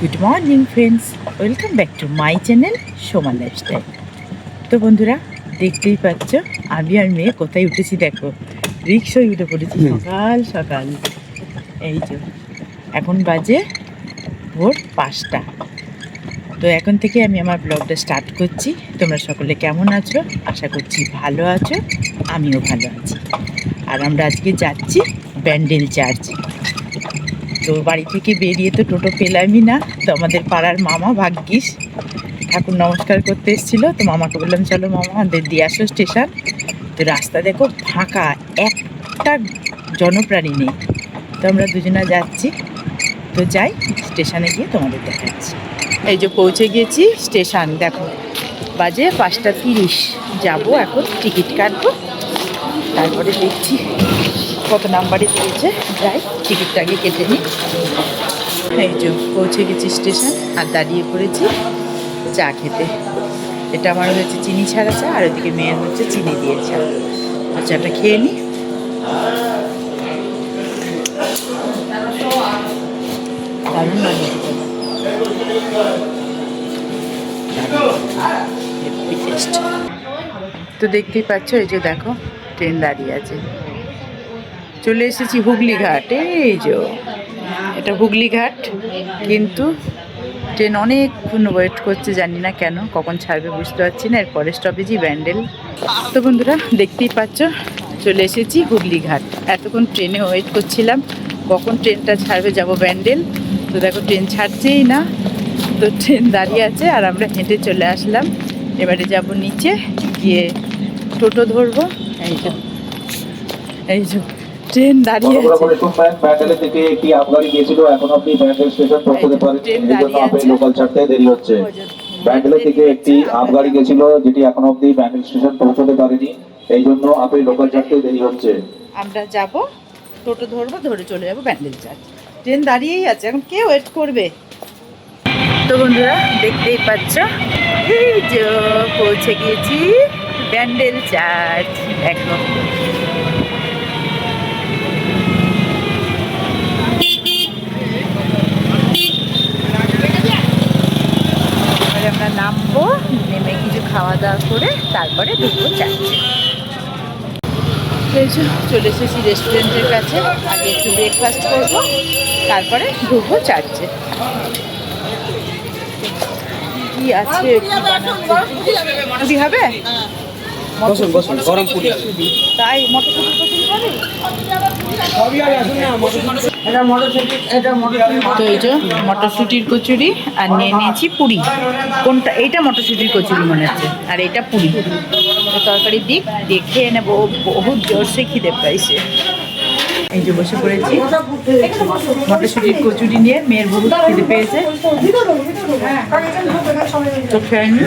Good morning friends welcome back to my channel Soman lifestyle তো বন্ধুরা দেখতেই পাচ্ছ আমি আর মেয়ে কোথায় উঠেছি দেখো। রিক্সায় উঠে পড়েছি সকাল সকাল। এই যে এখন বাজে ভোর পাঁচটা। তো এখন থেকে আমি আমার ব্লগটা স্টার্ট করছি। তোমরা সকলে কেমন আছো? আশা করছি ভালো আছো। আমিও ভালো আছি। আর আমরা আজকে যাচ্ছি ব্যান্ডেল চার্চ। তো বাড়ি থেকে বেরিয়ে তো টোটো পেলামই না, তো আমাদের পাড়ার মামা ভাগ্যিস। ঠাকুর নমস্কার করতে এসেছিল, তো মামাকে বললাম, চলো মামা, আমাদের দিয়ে আসো স্টেশন। তো রাস্তা দেখো ফাঁকা, একটা জনপ্রাণী নেই। তো আমরা দুজনা যাচ্ছি। তো যাই, স্টেশনে গিয়ে তোমাদের দেখাচ্ছি। এই যে পৌঁছে গিয়েছি স্টেশন, দেখো, বাজে পাঁচটা তিরিশ। যাব এখন, টিকিট কাটবো, তারপরে দেখছি। কত নাম্বারে দিয়েছে? যাই, টিকিটটা আগে কেটে নিই। এই যে, পৌঁছে গেছি স্টেশন, আর দাঁড়িয়ে পড়েছি চা খেতে। এটা আমার হচ্ছে চিনি ছাড়া চা, আর ওদিকে মেয়ের হচ্ছে চিনি দিয়ে চা। তো চাটা খেয়ে নিই। দারুণ তো দেখতেই পাচ্ছ, এই যে দেখো, ট্রেন দাঁড়িয়ে আছে। চলে এসেছি হুগলি ঘাট এই যে। এটা হুগলি ঘাট কিন্তু ট্রেন অনেকক্ষণ ওয়েট করছে, জানি না কেন, কখন ছাড়বে বুঝতে পারছি না এর পরের স্টপেজই ব্যান্ডেল। তো বন্ধুরা, দেখতেই পাচ্ছ, চলে এসেছি হুগলি ঘাট এতক্ষণ ট্রেনে ওয়েট করছিলাম, কখন ট্রেনটা ছাড়বে যাব ব্যান্ডেল। তো দেখো, ট্রেন ছাড়ছেই না, তো ট্রেন দাঁড়িয়ে আছে, আর আমরা হেঁটে চলে আসলাম। এবারে যাব নিচে, গিয়ে টোটো ধরবো। এই যে এই যে। ট্রেন দাঁড়িয়ে থেকে একটি আপগাড়ি গিয়েছিল এখন আপনি ব্যান্ডেল স্টেশন পৌঁছতে পারেন ট্রেন এই জন্য আপনি লোকাল ছাড়তে দেরি হচ্ছে। ব্যান্ডেলের থেকে একটি আপগাড়ি গেছিল যেটি এখন অব্দি ব্যান্ডেল স্টেশন পৌঁছতে পারেনি। এই জন্য আপনি লোকাল ছাড়তে দেরি হচ্ছে। আমরা যাব টোটো ধরবো ধরে চলে যাব ব্যান্ডেল চার্চ ট্রেন দাঁড়িয়েই আছে এখন কে ওয়েট করবে? তো বন্ধুরা দেখতেই পাচ্ছ? এই যে পৌঁছে গিয়েছি ব্যান্ডেল চার্চ। দেখো। এবারে আমরা নামবো নেমে কিছু খাওয়া দাওয়া করে তারপরে ঢুকবো চার্চে এই যে চলে এসেছি রেস্টুরেন্টের কাছে আগে একটু ব্রেকফাস্ট করব তারপরে ঢুকবো চার্চে। কি আছে? পুরি হবে? তাই হবে? তো এই যে মটরশুটির কচুরি আর নিয়ে নিয়েছি পুরি। কোনটা? এইটা মটরশুটির কচুরি মনে হচ্ছে আর এটা পুরি। তো তরকারি দিক দেখে নেব বহুত জোরসে খিদে পাইছে। এই যে বসে পড়েছি। মটরশুটির কচুরি নিয়ে মেয়ের বহুত খিদে পেয়েছে। তো খেয়ে নিই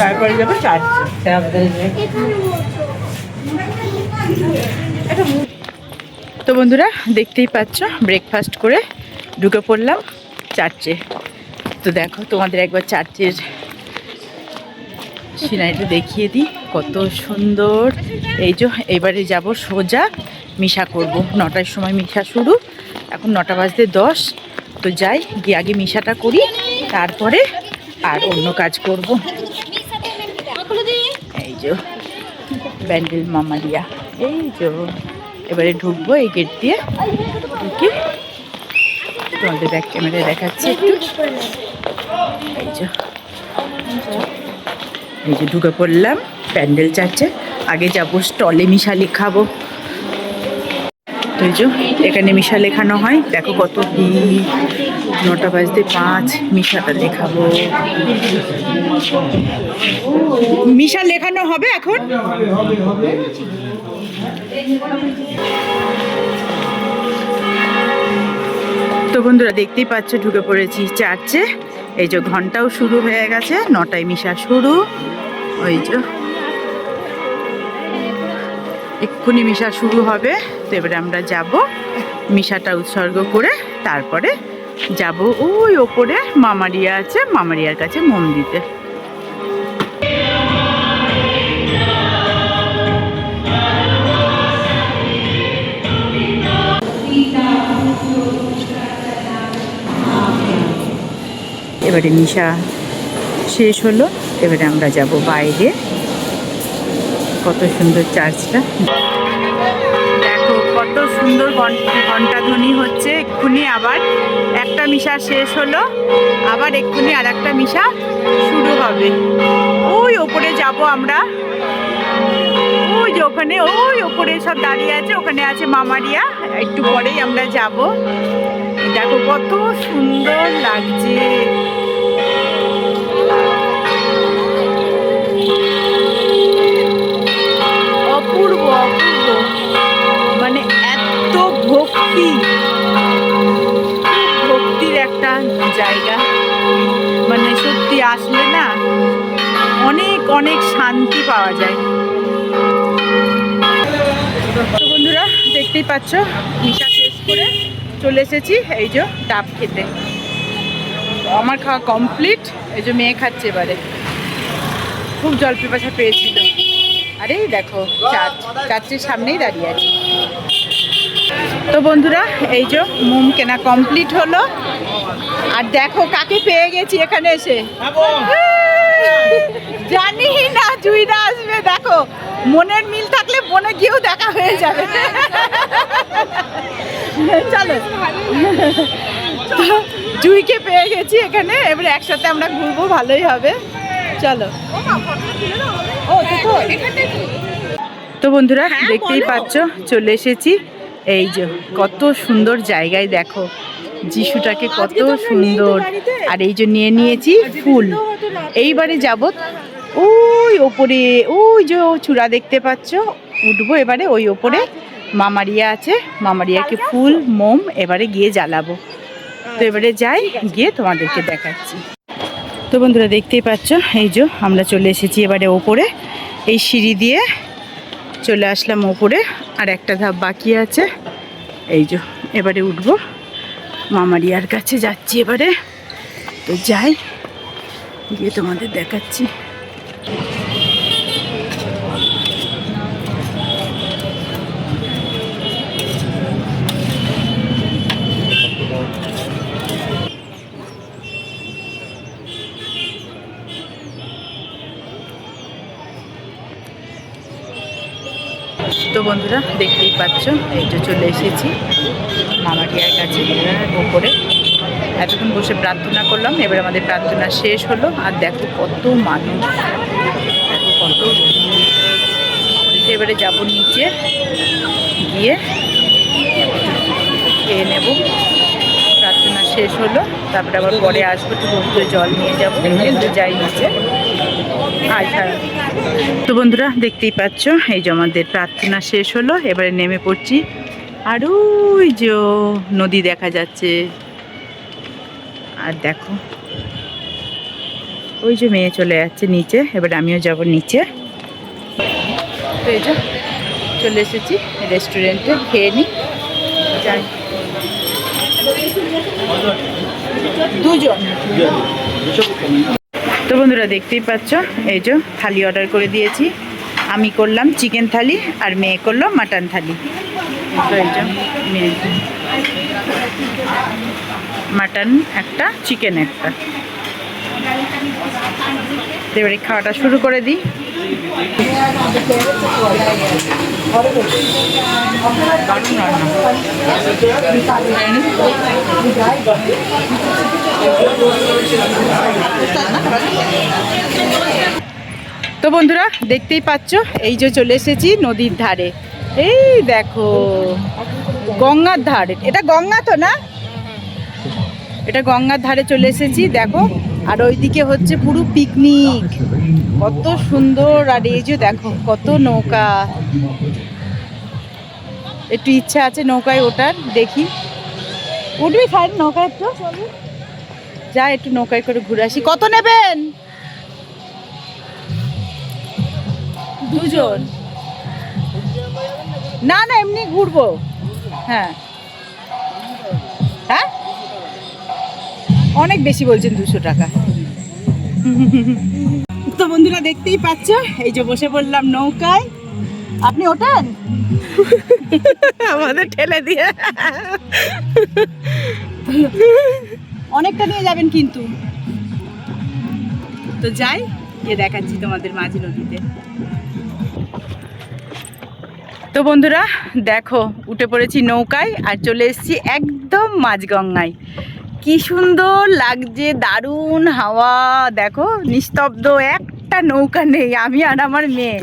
তারপরে যাব চার্চে তো বন্ধুরা, দেখতেই পাচ্ছ ব্রেকফাস্ট করে ঢুকে পড়লাম চার্চে। তো দেখো, তোমাদের একবার চার্চের সিনারিটা দেখিয়ে দিই। কত সুন্দর। এই যে, এবারে যাব সোজা মিশা করব। নটার সময় মিশা শুরু। এখন নটা বাজতে দশ। তো যাই, গিয়ে আগে মিশাটা করি, তারপরে আর অন্য কাজ করব। এই যে, ব্যান্ডেল মামারিয়া এই যে এবারে ঢুকবো এই গেট দিয়ে। ঢুকে তোমাদের ব্যাক ক্যামেরায় দেখাচ্ছি একটু। এই যে এই যে ঢুকে পড়লাম, প্যান্ডেল চার্চে। আগে যাব স্টলে মিশালি খাব তো এখানে মিশা লেখানো হয়। দেখো কত ভিড়। নটা বাজতে পাঁচ, মিশাটা দেখাবো মিশা লেখানো হবে এখন? তো বন্ধুরা, দেখতেই পাচ্ছ, ঢুকে পড়েছি চার্চে। এই যে ঘন্টাও শুরু হয়ে গেছে, নটায় মিশা শুরু। ওই যে এক্ষুনি মিশা শুরু হবে, তো এবারে আমরা যাব মিশাটা উৎসর্গ করে, তারপরে যাব ওই ওপরে, মামারিয়া আছে, মামারিয়ার কাছে মন দিতে এবারে নিশা শেষ হলো। এবারে আমরা যাব বাইরে। কত সুন্দর চার্চটা। দেখো, কত সুন্দর ঘণ্টা ধ্বনি হচ্ছে। এক্ষুনি আবার একটা মিশা শেষ হলো। আবার এক্ষুনি আর একটা মিশা শুরু হবে। ওই ওপরে যাব আমরা। ওখানে, ওই ওপরে সব দাঁড়িয়ে আছে, ওখানে আছে মামারিয়া। একটু পরেই আমরা যাব। দেখো কত সুন্দর লাগছে। অপূর্ব অপূর্ব। মানে এত ভক্তি। ভক্তির একটা জায়গা। মানে সত্যি আসলে না, অনেক অনেক শান্তি পাওয়া যায়। দেখতেই পাচ্ছ মিশা শেষ করে চলে এসেছি এই যে ডাব খেতে। আমার খাওয়া কমপ্লিট এই যে মেয়ে খাচ্ছে এবারে। খুব জল পিপাসা পেয়েছিল। আরে দেখো চার্চ চার্চের সামনেই দাঁড়িয়ে আছে। তো বন্ধুরা এই যে মোম কেনা কমপ্লিট হলো। আর দেখো কাকে পেয়ে গেছি এখানে এসে। জানি না। জুইরা আসবে দেখো মনের মিল থাকলে মনে গিয়েও দেখা হয়ে যাবে। চলো। জুইকে পেয়ে গেছি এখানে এবারে একসাথে আমরা ঘুরবো ভালোই হবে। চলো। ও তো তো। বন্ধুরা দেখতেই পাচ্ছ চলে এসেছি। এই যে কত সুন্দর জায়গায় দেখো যিশুটাকে কত সুন্দর। আর এই যে নিয়ে নিয়েছি ফুল। এইবারে যাব ওই ওপরে, ওই যে ও চূড়া দেখতে পাচ্ছ? উঠবো এবারে ওই ওপরে। মামারিয়া আছে, মামারিয়াকে ফুল, মোম এবারে গিয়ে জ্বালাবো। তো এবারে যাই, গিয়ে তোমাদেরকে দেখাচ্ছি। তো বন্ধুরা দেখতেই পাচ্ছ, এই যে আমরা চলে এসেছি এবারে ওপরে। এই সিঁড়ি দিয়ে চলে আসলাম ওপরে, আর একটা ধাপ বাকি আছে। এই যে এবারে উঠব। মামারিয়ার কাছে যাচ্ছি এবারে। তো যাই, গিয়ে তোমাদের দেখাচ্ছি। তো বন্ধুরা, দেখতেই পাচ্ছ, এই যে চলে এসেছি মামাটিয়ার কাছে ওপরে এতক্ষণ বসে প্রার্থনা করলাম, এবার আমাদের প্রার্থনা শেষ হলো। আর দেখো কত মানুষ। এবারে যাব নিচে। গিয়ে খেয়ে নেব। প্রার্থনা শেষ হলো। তারপরে আবার পরে আসব। একটু বন্ধুদের জল নিয়ে যাব। কিন্তু যাই নিচে। আচ্ছা তো বন্ধুরা, দেখতেই পাচ্ছ, এই যে আমাদের প্রার্থনা শেষ হলো। এবারে নেমে পড়ছি আর ওই যে নদী দেখা যাচ্ছে। আর দেখো ওই যে মেয়ে চলে যাচ্ছে নিচে, এবারে আমিও যাব নিচে। তো এই যে চলে এসেছি রেস্টুরেন্টে, খেয়ে নিই। দুজন। তো বন্ধুরা দেখতেই পাচ্ছ, এই যে থালি অর্ডার করে দিয়েছি। আমি করলাম চিকেন থালি আর মেয়ে করল মাটন থালি। মাটন একটা, চিকেন একটা। এবারে খাওয়াটা শুরু করে দিই। তো বন্ধুরা, দেখতেই পাচ্ছ, এই যে চলে এসেছি নদীর ধারে। এই দেখো, গঙ্গার ধারে। এটা গঙ্গা তো না? এটা গঙ্গার ধারে চলে এসেছি, দেখো। আর ওইদিকে হচ্ছে পুরো পিকনিক কত সুন্দর, আর এই যে দেখো, কত নৌকা। একটু ইচ্ছা আছে নৌকায় ওঠার, দেখি। উঠবি খাই নৌকায় একটু। যা একটু নৌকায় করে ঘুরে আসি। কত নেবেন? দুজন। না না, এমনি ঘুরবো। হ্যাঁ। হ্যাঁ? অনেক বেশি বলছেন দুশো টাকা। তো বন্ধুরা দেখতেই পাচ্ছ এই যে বসে পড়লাম নৌকায়। আপনি ওঠান? আমাদের ঠেলে দিয়ে। অনেকটা নিয়ে যাবেন কিন্তু। তো যাই গিয়ে দেখাচ্ছি তোমাদের মাঝি নদীতে। তো বন্ধুরা দেখো উঠে পড়েছি নৌকায় আর চলে এসেছি একদম মাঝগঙ্গায়। কি সুন্দর লাগছে, দারুণ হাওয়া। দেখো, নিস্তব্ধ, একটা নৌকা নেই, আমি আর আমার মেয়ে।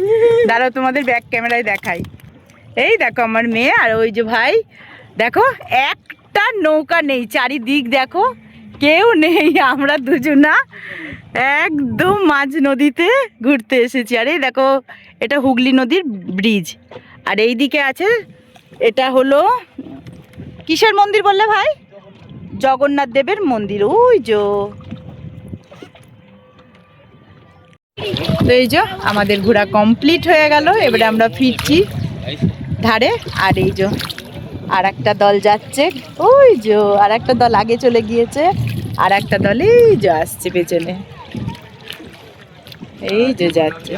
দাঁড়াও, তোমাদের ব্যাক ক্যামেরায় দেখাই। এই দেখো, আমার মেয়ে আর ওই যে ভাই। দেখো, একটা নৌকা নেই, চারিদিক দেখো, কেউ নেই, আমরা দুজনা একদম মাঝ নদীতে ঘুরতে এসেছি। আর এই দেখো, এটা হুগলি নদীর ব্রিজ আর এই দিকে আছে, এটা হলো কিসের মন্দির বললে ভাই? জগন্নাথ দেবের মন্দির, ওই যো। তো এই যে আমাদের ঘোরা কমপ্লিট হয়ে গেল, এবারে আমরা ফিরছি ধারে, আর এই যে আর একটা দল যাচ্ছে, ওই যে আর একটা দল আগে চলে গিয়েছে আর একটা দল এই যে আসছে পেছনে। এই যে যাচ্ছে।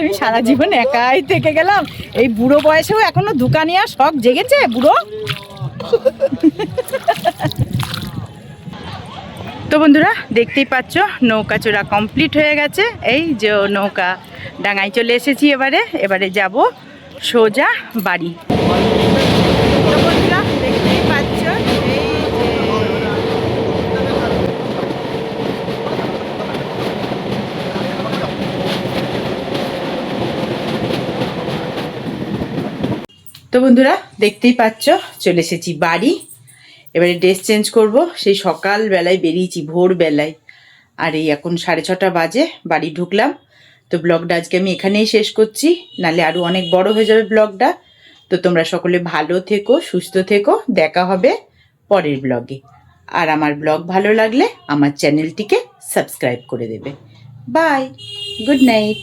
আমি সারা জীবন একাই থেকে গেলাম। এই বুড়ো বয়সেও এখনও দোকানিয়া শখ জেগেছে, বুড়ো? তো বন্ধুরা, দেখতেই পাচ্ছ, নৌকা চোরা কমপ্লিট হয়ে গেছে। এই যে নৌকা ডাঙায় চলে এসেছি এবারে। এবারে যাব সোজা বাড়ি তো বন্ধুরা দেখতেই পাচ্ছ এই যে তো বন্ধুরা, দেখতেই পাচ্ছ, চলে এসেছি বাড়ি। এবারে ড্রেস চেঞ্জ করব, সেই সকালবেলায় বেরিয়েছি, ভোরবেলায়। আর এই এখন সাড়ে ছটা বাজে, বাড়ি ঢুকলাম। তো ব্লগটা আজকে আমি এখানেই শেষ করছি, নালে আরও অনেক বড় হয়ে যাবে ব্লগটা তো তোমরা সকলে ভালো থেকো, সুস্থ থেকো, দেখা হবে পরের ব্লগে আর আমার ব্লগ ভালো লাগলে আমার চ্যানেলটিকে সাবস্ক্রাইব করে দেবে। Bye good night